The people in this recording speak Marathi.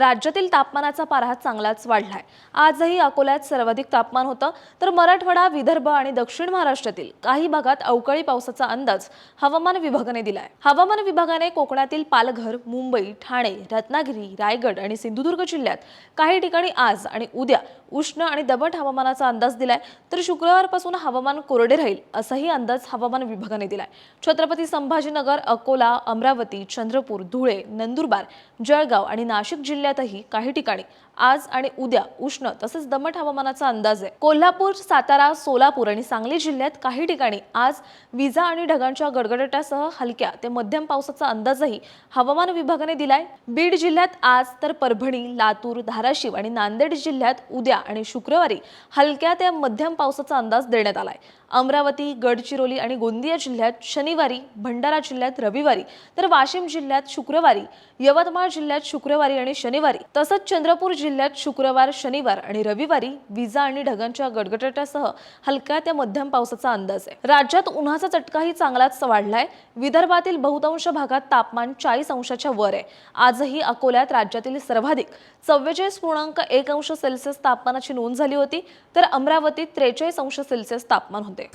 राज्यातील तापमानाचा पारा चांगलाच वाढलाय. आजही अकोल्यात सर्वाधिक तापमान होतं. तर मराठवाडा विदर्भ आणि दक्षिण महाराष्ट्रातील काही भागात अवकाळी पावसाचा अंदाज हवामान विभागाने दिलाय. हवामान विभागाने कोकणातील पालघर मुंबई ठाणे रत्नागिरी रायगड आणि सिंधुदुर्ग जिल्ह्यात काही ठिकाणी आज आणि उद्या उष्ण आणि दमट हवामानाचा अंदाज दिलाय. तर शुक्रवारपासून हवामान कोरडे राहील असाही अंदाज हवामान विभागाने दिलाय. छत्रपती संभाजीनगर अकोला अमरावती चंद्रपूर धुळे नंदुरबार जळगाव आणि नाशिक जिल्ह्यात जिल्ह्यातही काही ठिकाणी आज आणि उद्या उष्ण तसेच दमट हवामानाचा अंदाज आहे. कोल्हापूर सातारा सोलापूर आणि सांगली जिल्ह्यात काही ठिकाणी आज विजा आणि ढगांच्या गडगडाटासह हलक्या ते मध्यम पावसाचा अंदाजही हवामान विभागाने दिलाय. बीड जिल्ह्यात आज तर परभणी लातूर धाराशिव आणि नांदेड जिल्ह्यात उद्या आणि शुक्रवारी हलक्या ते मध्यम पावसाचा अंदाज देण्यात आलाय. अमरावती गडचिरोली आणि गोंदिया जिल्ह्यात शनिवारी भंडारा जिल्ह्यात रविवारी तर वाशिम जिल्ह्यात शुक्रवारी यवतमाळ जिल्ह्यात शुक्रवारी आणि शनिवारी तसंच चंद्रपूर जिल्ह्यात शुक्रवार शनिवार आणि रविवारी विजा आणि ढगांच्या गडगडाटासह हलक्या ते मध्यम पावसाचा अंदाज आहे. राज्यात उन्हाचा चटकाही चांगलाच वाढलाय. विदर्भातील बहुतांश भागात तापमान चाळीस अंशाच्या वर आहे. आजही अकोल्यात राज्यातील सर्वाधिक चव्वेचाळीस पूर्णांक एक अंश सेल्सिअस तापमानाची नोंद झाली होती तर अमरावतीत त्रेचाळीस अंश सेल्सिअस तापमान होते.